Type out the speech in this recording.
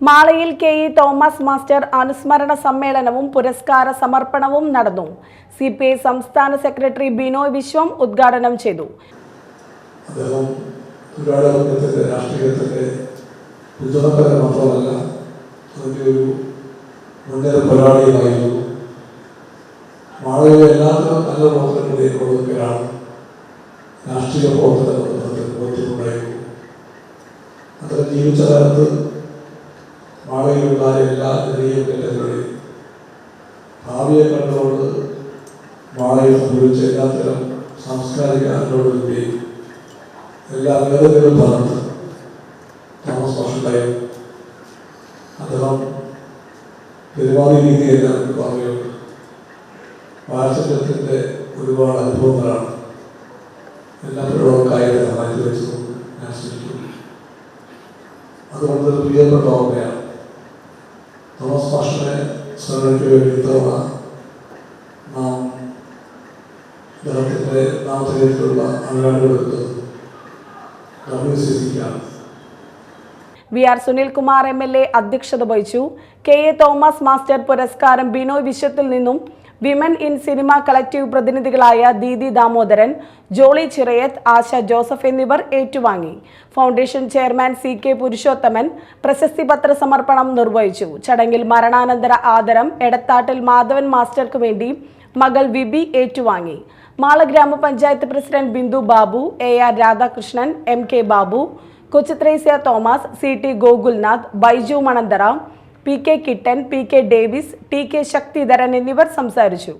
മാളയിൽ K E Thomas master അനുസ്മരണ സമ്മേളനവും പുരസ്കാര സമർപ്പണവും നടന്നു. സി പി ഐ സംസ്ഥാന സെക്രട്ടറി ബിനോയ് വിശ്വം ഉദ്ഘാടനം ചെയ്തു. രാഷ്ട്രീയ പ്രവർത്തന ബന്ധത്തിൽ ബോധ്യമുണ്ടായിരുന്നു. അദ്ദേഹം ജീവിച്ച കാലത്ത് മാളയിലുള്ള എല്ലാ ചെറിയ കേന്ദ്രങ്ങളെയും ഭാവിയെ കണ്ടുകൊണ്ട് മാളയിൽ സംഭവിച്ച എല്ലാത്തരം സാംസ്കാരിക അനുഭവങ്ങളുടെയും എല്ലാ വേദനകളും പറഞ്ഞ് തോമസ് മാഷുണ്ടായിരുന്നു അദ്ദേഹം പെരുമാറിയ രീതിയെല്ലാം പറയുന്നത് വാത്സല്യത്തിന്റെ ഒരുപാട് അനുഭവങ്ങളാണ്. എല്ലാവരോടും കാര്യം മാറ്റിവെച്ചതും വെച്ചതും ഞാൻ ശ്രമിക്കുന്നു അതുകൊണ്ട് പ്രിയപ്പെട്ട ഓർമ്മയാണ്. തോമസ് മാഷിനെ സ്മരണയ്ക്ക് വേണ്ടി ഇത്തവണ നാം അദ്ദേഹത്തിന്റെ നാമധേയത്തിലുള്ള അംഗാടുകളെടുത്തത് W C V R Sunilkumar M L A അധ്യക്ഷത വഹിച്ചു. കെ എ തോമസ് മാസ്റ്റർ പുരസ്കാരം ബിനോയ് വിശ്വത്തിൽ നിന്നും വിമൻ ഇൻ സിനിമ കളക്റ്റീവ് പ്രതിനിധികളായ ദീദി ദാമോദരൻ ജോളി ചിറയത്ത് ആശ ജോസഫ് എന്നിവർ ഏറ്റുവാങ്ങി. Foundation chairman C K Purushothaman പ്രശസ്തി പത്ര സമർപ്പണം നിർവഹിച്ചു. ചടങ്ങിൽ മരണാനന്തര ആദരം എടത്താട്ടിൽ മാധവൻ മാസ്റ്റർക്ക് വേണ്ടി മകൾ വിബി ഏറ്റുവാങ്ങി. മാള ഗ്രാമപഞ്ചായത്ത് president Bindu Babu A R Radhakrishnan M K Babu Kochuthresia Thomas C T Gokulnath Baiju Manantara P K Kittan P K Davis T K Sakthidharan എന്നിവർ സംസാരിച്ചു.